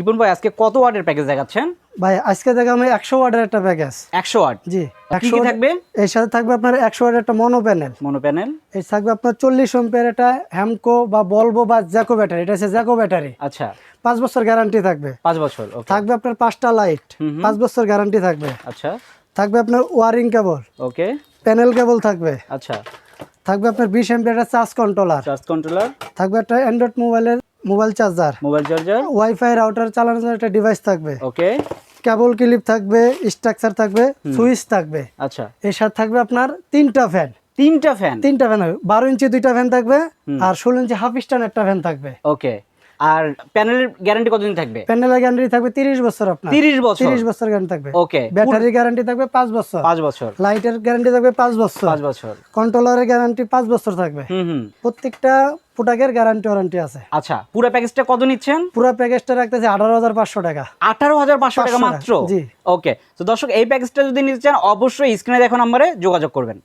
শিপন ভাই আজকে কত ওয়াটের প্যাকেজ দেখাচ্ছেন? ভাই আজকে থেকে আমি একশো ওয়াটের একটা প্যাকেজ একশো ওয়াট জি একশো থাকবে? এর সাথে থাকবে আপনার একশো ওয়াটের একটা মনো প্যানেল মনো প্যানেল এর থাকবে আপনার চল্লিশ এম্পের একটা হ্যামকো বা বলব বা জ্যাকো ব্যাটারি এটা হচ্ছে জ্যাকো ব্যাটারি আচ্ছা। পাঁচ বছর গ্যারান্টি থাকবে। পাঁচ বছর ওকে থাকবে আপনার পাঁচটা লাইট। পাঁচ বছর গ্যারান্টি থাকবে। আচ্ছা। থাকবে আপনার ওয়ারিং কেবল ওকে প্যানেল কেবল থাকবে। আচ্ছা। থাকবে আপনার বিশ এম্পের একটা চার্জ কন্ট্রোলার চার্জ কন্ট্রোলার থাকবে একটা অ্যান্ড্রয়েড মোবাইলের mobile charger. Mobile charger. WiFi router চালানোর জন্য একটা ডিভাইস থাকবে। ওকে। কেবল ক্লিপ থাকবে স্ট্রাকচার থাকবে সুইচ থাকবে। আচ্ছা। এর সাথে থাকবে আপনার তিনটা ফ্যান তিনটা ফ্যান তিনটা ফ্যান হবে। বারো ইঞ্চি দুইটা ফ্যান থাকবে আর ষোলো ইঞ্চি হাফ স্ট্যান্ড একটা ফ্যান থাকবে। ওকে। আর প্যানেলের গ্যারান্টি কতদিন থাকবে? প্যানেলের গ্যারান্টি থাকবে তিরিশ বছর আপনার। তিরিশ বছর? তিরিশ বছর গ্যারান্টি থাকবে। ওকে ব্যাটারি গ্যারান্টি থাকবে পাঁচ বছর। পাঁচ বছর। লাইটের গ্যারান্টি থাকবে পাঁচ বছর। পাঁচ বছর। কন্ট্রোলারের গ্যারান্টি পাঁচ বছর থাকবে। হুম হুম। প্রত্যেকটা প্রোডাক্টের গ্যারান্টি ওয়ারান্টি আছে। আচ্ছা পুরো প্যাকেজটা কত নিচ্ছেন? পুরো প্যাকেজটা রাখতেছে আঠারো হাজার পাঁচশো টাকা। আঠারো হাজার পাঁচশো টাকা মাত্র? জি। ওকে তো দর্শক এই প্যাকেজটা যদি নিতে চান অবশ্যই স্ক্রিনে দেখো নম্বরে যোগাযোগ করবেন।